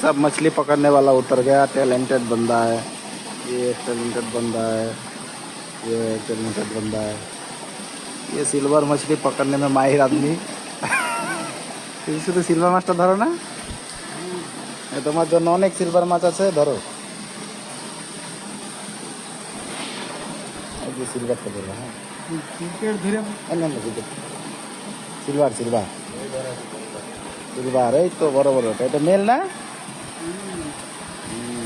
सब मछली पकड़ने वाला उतर गया टैलेंटेड बंदा है ये एक टैलेंटेड बंदा है ये एक टैलेंटेड बंदा है ये सिल्वर मछली पकड़ने में माहिर आदमी তুমি শুধু সিলভার মাছটা ধরো না এ তোমার জন্য অনেক সিলভার মাছ আছে ধরো এই যে সিলভারটা ধরো হ্যাঁ ক্রিকেট ধরে এই নাও না সিলভার সিলভার সিলভার সিলভার এই তো বড় বড় এটা মেল না হুম,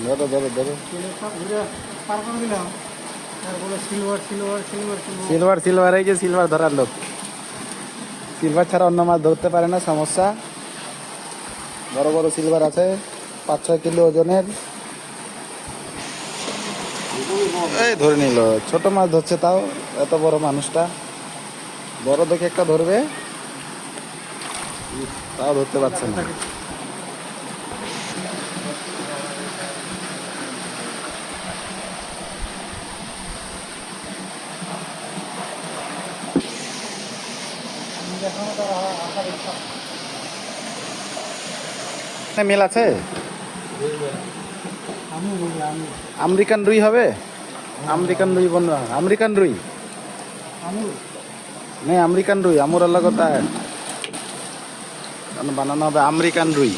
ধরো ধরো ধরো। সিলভার সিলভার এই যে সিলভার ধরার লোক। সিলভার ছাড়া অন্য মাছ ধরতে পারে না, সমস্যা। বড় বড় সিলভার আছে, পাঁচ, ছয় কিলো ওজনের। এই ধরে নিল, ছোট মাছ ধরছে তাও, এত বড় মানুষটা। বড় দেখে একটা ধরবে, তাও ধরতে পারছে না। দেখানো মেল আছে? আমেরিকান রুই হবে? আমেরিকান রুই বন্ধু, আমেরিকান রুই? নেই, আমেরিকান রুই, আমুর আল্লাহ কথা বানানো হবে আমেরিকান রুই।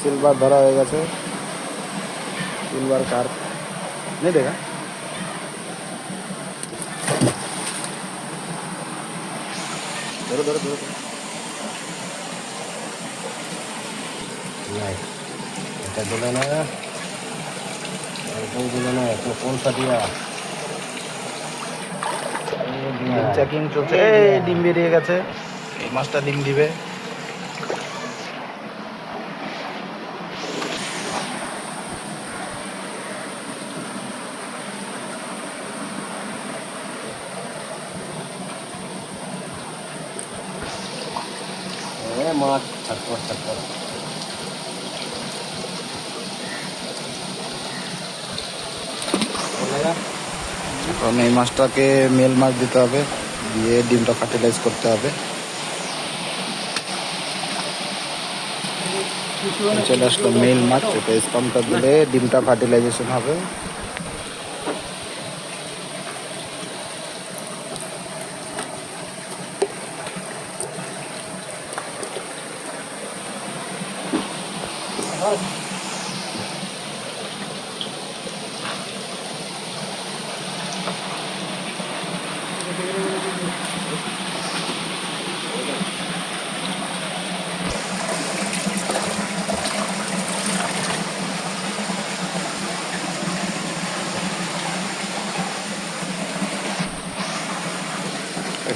সিলভার ধরা হয়ে গেছে। সিলভার কার্ড নেই দেখা? ধরো ধরো ধরো। এটা দিলে না। এরকম দিলে না এত কোন চেকিং চলছে। ডিম বেরিয়ে গেছে। এই মাছটা ডিম দিবে। এ মাছ ছটপট ছটপট এখন এই মাছটাকে মেল মাছ দিতে হবে, দিয়ে ডিমটা ফার্টিলাইজ করতে হবে। চলে আসলো মেল মাছ, এটা স্পামটা দিলে ডিমটা ফার্টিলাইজেশন হবে।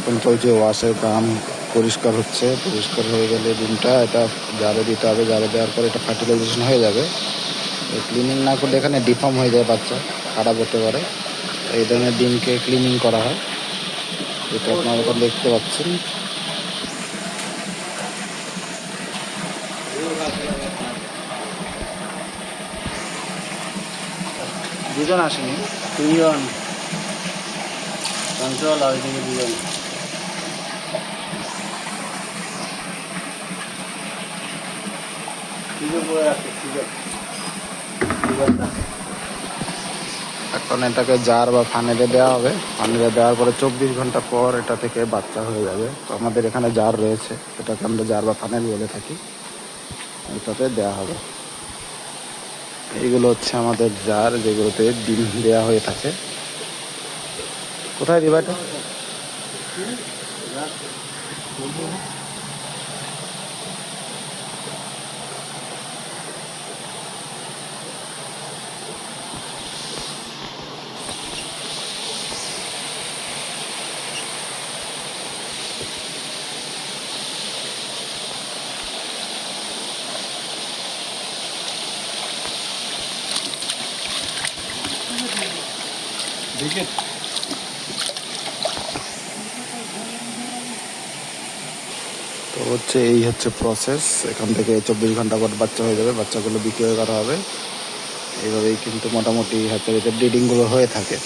এখন চলছে ওয়াশের কাম পরিষ্কার হচ্ছে, পরিষ্কার হয়ে গেলে ডিমটা এটা জারে দিতে হবে জারে দেওয়ার পর এটা ফার্টিলাইজেশন হয়ে যাবে। ক্লিনিং না করলে এখানে ডিফর্ম হয়ে যায় বাচ্চা, খারাপ হতে পারে। এই ধরনের ডিমকে ক্লিনিং করা হয়। এটা আপনারা দেখতে পাচ্ছেন। দুজন আসেনি, তিনজন। চঞ্চল আর দুজন। এখন এটাকে জার বা ফানেলে দেওয়া হবে। ফানেলে দেওয়ার পরে চব্বিশ ঘণ্টা পর এটা থেকে বাচ্চা হয়ে যাবে। তো আমাদের এখানে জার রয়েছে। এটাকে আমরা জার বা ফানেল বলে থাকি। এটাতে দেওয়া হবে। এইগুলো হচ্ছে আমাদের জার, যেগুলোতে ডিম দেওয়া হয়ে থাকে। কোথায় দিবা এটা? দেখে তো হচ্ছে এই হচ্ছে প্রসেস এখান থেকে চব্বিশ ঘণ্টা পর বাচ্চা হয়ে যাবে, বাচ্চাগুলো বিক্রয় করা হবে। এইভাবেই কিন্তু মোটামুটি হ্যাচারিতে ব্রিডিংগুলো হয়ে থাকে।